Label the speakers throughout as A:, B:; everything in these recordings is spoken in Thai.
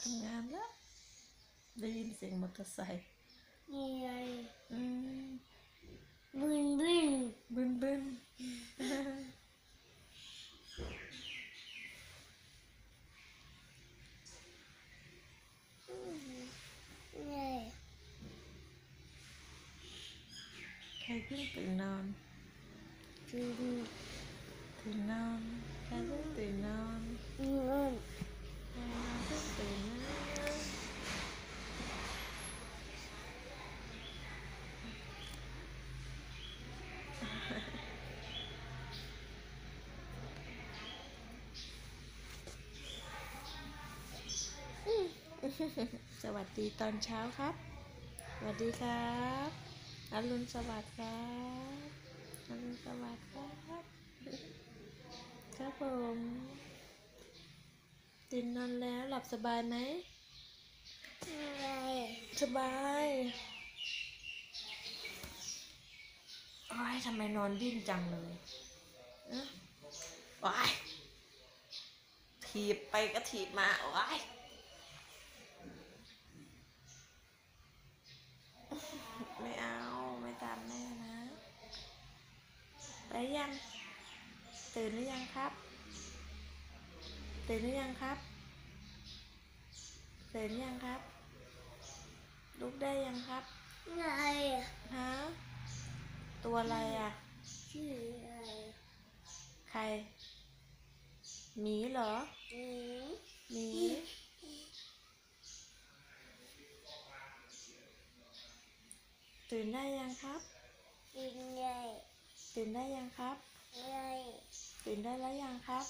A: ทำงานแล้วได้ยินเสียงมอเตอร์ไซค์
B: นี่ไง
A: อืม
B: บึนบึน
A: บึนบึน
B: นี่
A: ใครเพิ่งตื่นนอน
B: บึน
A: ตื่นนอนใครเพิ่งตื่นนอน
B: บึน
A: ใครเพิ่งตื่นนอน สวัสดีตอนเช้าครับ สวัสดีครับอรุณสวัสดิ์ครับอรุณสวัสดิ์ครับ ครับผมตื่นนอนแล้วหลับสบายไหม
B: อะไร
A: สบายโอ้ยทำไมนอนดิ้นจังเลยเอ๊ะว้ายถีบไปก็ถีบมาว้ายไม่เอา ไม่ตามแม่นะ ไปยัง ตื่น หรือยังครับ ตื่นหรือยังครับตื่นหรือยังครับ ลุกได้ยังครับ
B: อะไร
A: ฮะ ตัวอะไรอะ
B: ชื่ออะไร
A: ใคร หมีเหรอ
B: อืม
A: หมี ตื่นได้ยังครับ
B: กินไง
A: ตื่นได้ยังครับ
B: ไง
A: ตื่นได้แล้วยังครับ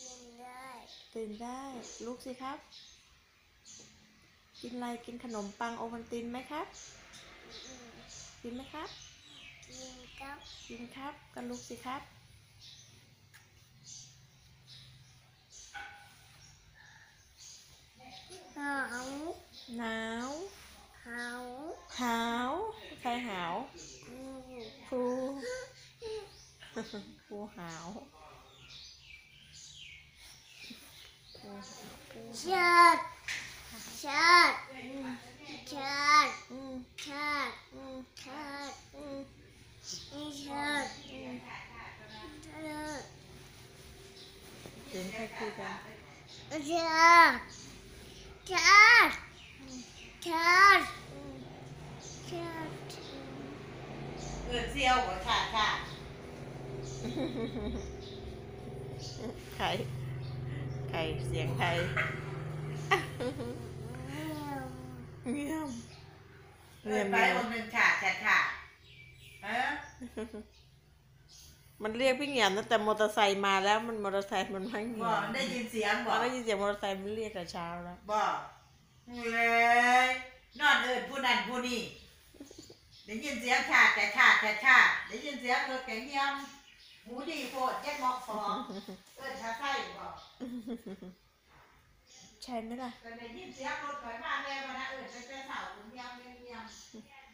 B: กินได้
A: ตื่นได้ลุกสิครับ กินอะไรกินขนมปังโอวัลตินไหมครับ
B: อืม
A: กินไหมครับ
B: กินกับ
A: กินครับก็ลุกสิครับ
B: หาว
A: หนาว
B: หาว
A: หาวใครหาว
B: อืม
A: ครู ครูหาวครูครู
B: ชาติชาติ
A: อืม
B: ชาติ
A: อืม
B: ชาติ
A: อืม
B: ชาติ
A: อืม
B: นี่ชาติ
A: อืม
B: ชาติ
A: เสียงใครคุยกัน
B: ชาติชาติชาติ
A: อืม
B: ชาติ
C: เกิดเซียวหัวขาดค่ะ
A: ใคร ใคร เสียงใครเงียบ
C: เกิ
A: เงีย
C: ด
A: บ
C: ไป
A: เงีย
C: อบนหนึ่งขาดขาดขาดเออ
A: มันเรียกพี่เงียบตั้งแต่มอเตอร์ไซค์มาแล้วมันมอเตอร์ไซค์มันไม่เงี
C: บ
A: ย
C: อบกได้ยินเสียงบอ
A: เรา
C: ก
A: ได้ยินเสียงมอเตอร์ไซค์มันเรียกแต่เช้าแล้ว
C: บอกเลยนอนเอินผู้นั้นผู้นี้ได้ยินเสียงขาดแต่ขาดแต่ขาดได้ยินเสียงรถแกงเงียม หมูดีโฟดแจ็คบอกฟองเอินชาไส้บอก
A: ใช่ไหมล่ะ
C: ก็ได้ยินเสียงรถถอยมาแล้วมานะเอินไปแต่เสาถึงเงียมเงียมเงียม